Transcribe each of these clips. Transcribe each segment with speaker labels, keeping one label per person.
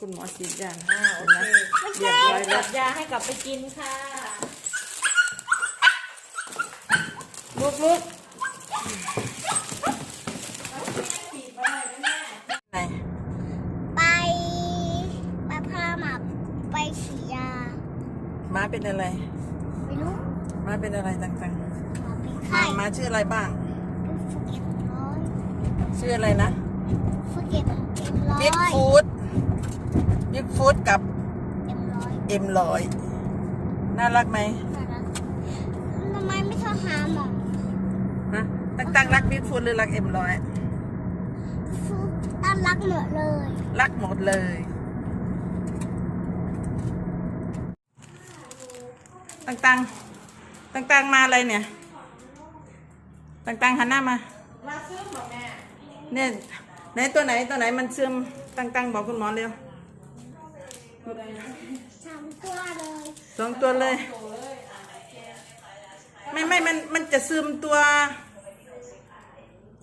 Speaker 1: คุณหมอฉีดยา
Speaker 2: อ่าโอเค
Speaker 1: เรียบร้อยแล้
Speaker 2: จั
Speaker 1: ว
Speaker 2: ดยาให้กลับไปกินค่ะ
Speaker 1: ลุกลุกไหน
Speaker 3: ไปไปพาหมาไปฉีดยา
Speaker 1: ม้าเป็นอะไร
Speaker 3: ไม่รู้
Speaker 1: ม้าเป็นอะไรต่าง
Speaker 3: หมาเป็น
Speaker 1: ๆ
Speaker 3: ไข้
Speaker 1: ม้าม้าชื่ออะไรบ้าง
Speaker 3: ฟูเก็ตร้อย
Speaker 1: ชื่ออะไรนะ
Speaker 3: ฟูเก็ตเอ็มร้อย
Speaker 1: บิ๊กฟูด บิ๊กฟูดกับ
Speaker 3: เอ็มร้อย
Speaker 1: เอ็มร้อยน่ารักไหม
Speaker 3: น่ารักทำไมไม่ชอบหาหมอ
Speaker 1: ฮะตั้งๆรักบิ๊กฟูดหรือรักเอ็มร้อย
Speaker 3: ฟูต้อนรักหมดเลย
Speaker 1: รักหมดเลยต่างๆต่างๆมาอะไรเนี่ยต่างๆหันหน้ามา
Speaker 2: มาซื้อหมดแม่
Speaker 1: เนี่ยไหนตัวไหนตัวไหนมันซึมตั้งๆบอกคุณหมอเร็ว
Speaker 3: สามตัวเลย
Speaker 1: สองตัวเลยไม่ไม่มันมันจะซึมตัว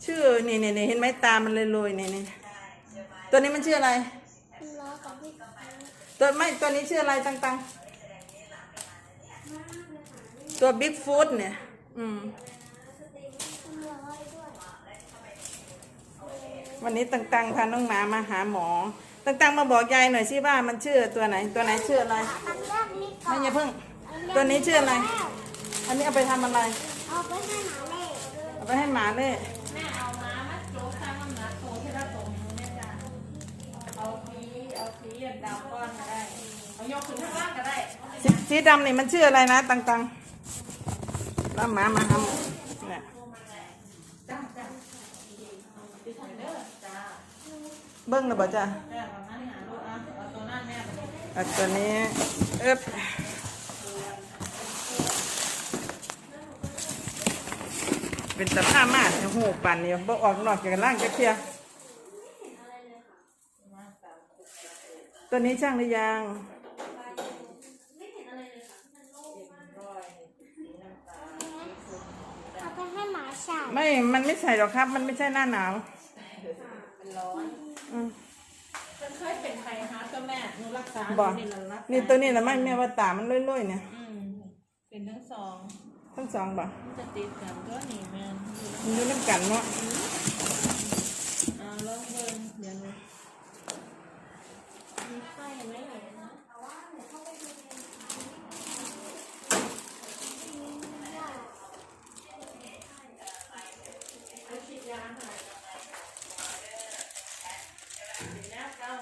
Speaker 1: ชื่อนี่นี่นี่เห็นไหมตามันเลยโรยนี่นี่ตัวนี้มันชื่ออะไร
Speaker 3: เอ็มร้อยกับพี่
Speaker 1: ตัวไม่ตัวนี้ชื่ออะไรตั้งตัวบิ๊กฟูดเนี่ย อืม
Speaker 3: เอ็มร้อยด้วย
Speaker 1: วันนี้ต่างพาน้องหมามาหาหมอ ต่างๆมาบอกยายหน่อยสิว่ามันชื่อตัวไหน ตัวไหนชื่ออะไร
Speaker 3: อันแรกนี่ก่อ
Speaker 1: ไม่
Speaker 3: น
Speaker 1: อย่าเพิ่ง ตัวนี้ชื่ออะไร อันนี้เอาไปทำอะไร
Speaker 3: เอาไปให้หมาเล่
Speaker 1: เอาไปให้หมาเล่
Speaker 2: แม่เอามามัดโจ๊กข้างน้ำหนักโตที่ละโตมือแม่จ้าเอาฟีเอาฟีดาวก้อนก็ได้เอายกขึ้นข้างล่างก็ได้
Speaker 1: สีสีดำนี่มันชื่ออะไรนะต่างๆแล้วหมามาหาหมอเนี่ย
Speaker 2: จ้าจ้าดิฉัน เบิ้
Speaker 1: งเลยบ่จ้ะ
Speaker 2: แม่เอานั้นหาลูกอะตัวนั่น
Speaker 1: เนี่ยตัวนี้เอ๊บเป็นตะผ้ามากหูปั่นเนี่ยบ่ออกนอกจากร่างจะเคลียร์ตัวนี้ช่างหรือยัง
Speaker 3: ไม่
Speaker 1: มันไม่ใส่หรอกครับ มันไม่ใช่หน้าหนาว
Speaker 2: ร้อน
Speaker 1: อืม
Speaker 2: ฉันเคยเป็นใครคะเจ้าแม่หนูรักษา
Speaker 1: บอก
Speaker 2: นี่เรารักษา
Speaker 1: นี่ตัวนี้แหละไม่แม่ว่าตามันล่อยๆเนี่ย
Speaker 2: อืมเป็นทั้งสอง
Speaker 1: ทั้งสองบ่
Speaker 2: มันจะติดกันก็หนีแมน
Speaker 1: มันอยู่น้ำกันเนาะ
Speaker 2: อ่าลองเบิ่งเดี๋ยวหนูมีไข้ไหมเอ่ยนะ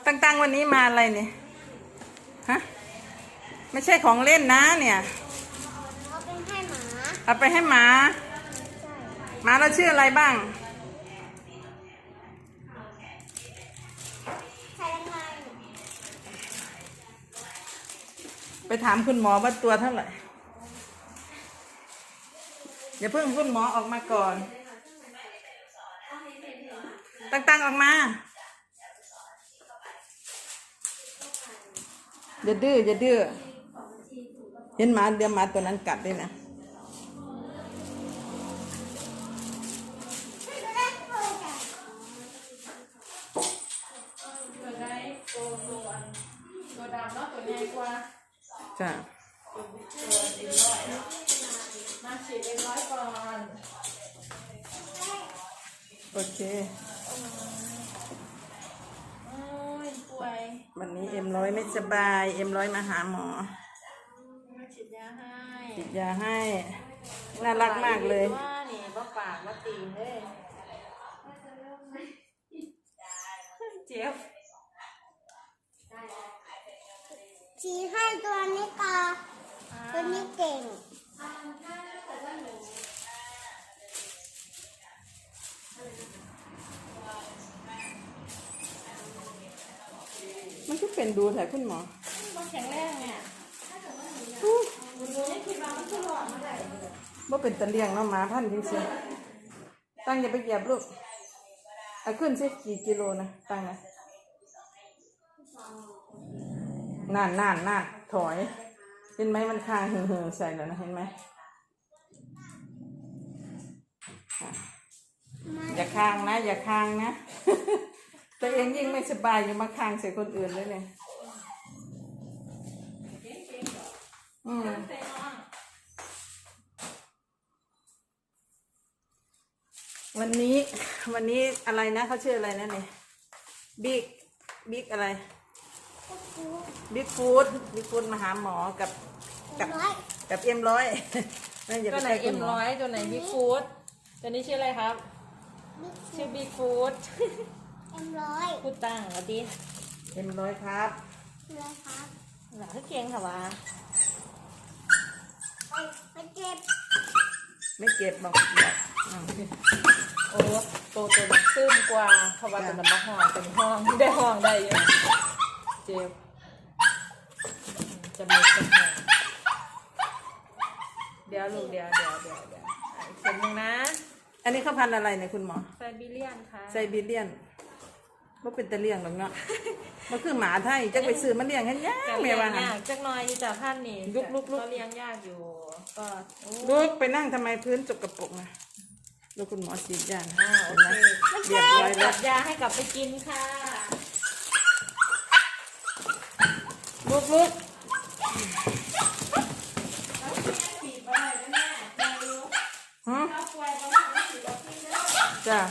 Speaker 1: ต่างๆวันนี้มาอะไรเนี่ยฮะไม่ใช่ของเล่นนะเนี่ย
Speaker 3: เอาไปให้หมา
Speaker 1: เอาไปให้หมา
Speaker 3: ใช่
Speaker 1: หมาเราชื่ออะไรบ้าง
Speaker 3: ใส่ยังไง
Speaker 1: ไปถามคุณหมอว่าตัวเท่าไหร่อย่าเพิ่งคุณหมอออกมาก่อน ตั้งๆออกมา อย่าดื้ออย่าดื้อเห็นหมาเดี๋ยวหมาตัวนั้นกัดด้วยนะ
Speaker 2: ตัวด้ตัวตัวอันตัวดำเนาตัวใหญ่กว่า
Speaker 1: จ้ะ
Speaker 2: ตัวเอ็นร้อยเนาะมาฉีดเอ็นร้อยก่อน
Speaker 1: โอเค
Speaker 2: โอ้ยป่วย
Speaker 1: วันนี้เอ็มร้อยไม่สบาย เอ็มร้อยมาหาหมอ
Speaker 2: มาฉีดยาให้
Speaker 1: ฉีดยาให้ น่ารักมากเลย
Speaker 2: ว่านี่บ่ปากบ่ตีนเลยเจ็บ
Speaker 3: ชี้ให้ตัวนี้กาตัวนี้เก่ง
Speaker 1: มันก็ เป็นดูแต่คุณหมอ
Speaker 2: บ่แข็งแรงเนี่ย
Speaker 1: ว่าเป็นตะเลียงเนาะหมาพันธุ์จริงๆตั้งอย่าไปเหยียบลูกเอาขึ้นสิกี่กิโลนะตั้งนะนานนานนานถอย เห็นไหมมันคางเหือๆใส่แล้วนะเห็นไหมอะอย่าคางนะ อย่าคางนะ ตัวเองยิ่งไม่สบายอยู่มาคางใส่คนอื่นเลยเนี่ย
Speaker 2: เก่งเก่งๆดอก
Speaker 1: อืม
Speaker 2: ใส่น้อง
Speaker 1: วันนี้ วันนี้อะไรนะเขาชื่ออะไรนะเนี่ยบิ๊กบิ๊กอะไรบิ๊กฟูดบิ๊กฟูดมาหาหมอกับกับ
Speaker 3: ร้อย
Speaker 1: กับเอ็มร้อยนั่นอย่า
Speaker 2: ตั
Speaker 1: ไป
Speaker 2: วไหน
Speaker 1: ใช่คุ
Speaker 2: เอ็
Speaker 1: ณ
Speaker 2: ม
Speaker 1: หมอ
Speaker 2: ร้อยตัวไหนบิ๊กฟูดตัวนี้ชื่ออะไรครับ
Speaker 3: บิ๊ก
Speaker 2: ชื่อบิ๊กฟูด
Speaker 3: เอ็มร้อย
Speaker 2: พูดตั้งเอาดิ
Speaker 1: เอ็มร้อยครับ
Speaker 3: เลยครับ
Speaker 2: หลังเก่งค่ะวะ
Speaker 3: ไปไปเก็บ
Speaker 1: ไม่เก็บบอกบอกอืม
Speaker 2: โอ้โตตัวนี้ซึมกว่าเพราะว่าตัวนั้นมาห้องเป็นห้องได้ห้องได้เยอะเจ็บจะมีเป็นแผลเดี๋ยวลูกเดี๋ยวเดี๋ยวเดี๋ยวเดี๋ยวอะอีกเข็มหนึงนะ
Speaker 1: อันนี้เขาพันธุ์อะไรเนี่ยคุณหมอ
Speaker 2: ไซบีเรียนค่ะ
Speaker 1: ไซบีเรียน ว่าเป็นตะเลียงหรอกเนาะมันคือหมาไทยจะไปซื้อมาเลี้ยงให้ย่า
Speaker 2: จะ
Speaker 1: งแม่
Speaker 2: เลี้ยง
Speaker 1: ว่าหั่น
Speaker 2: ยากจักหน้อยอยู่จากท่านนี่
Speaker 1: ลุกลุกลุก
Speaker 2: ก็เลี้ยงยากอยู่ ก็โอ้
Speaker 1: ลูกไปนั่งทำไมพื้นจกกระปรกนะลูกคุณหมอฉีดยา
Speaker 2: อ่าโอ
Speaker 1: เห็น
Speaker 2: เค
Speaker 1: ไหมเรียบร้อยแล้
Speaker 2: จั
Speaker 1: ว
Speaker 2: ดยาให้กลับไปกินค่ะ
Speaker 1: ลูกลูก
Speaker 2: แล้วแม่ฉีดอะไรนะแม่แม่รู้
Speaker 1: หืม
Speaker 2: ถ้าป่วยก็ไม่ได้ฉีดวัคซีนเด้อ
Speaker 1: จ้ะ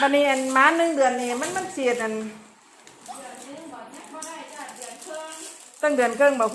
Speaker 1: บันนี้อันมาหนึ่งเดือนนี่มันมันเสียดอัน
Speaker 2: เดืองเดือนครึ่ง
Speaker 1: ตั้งเดือนเกิงบอก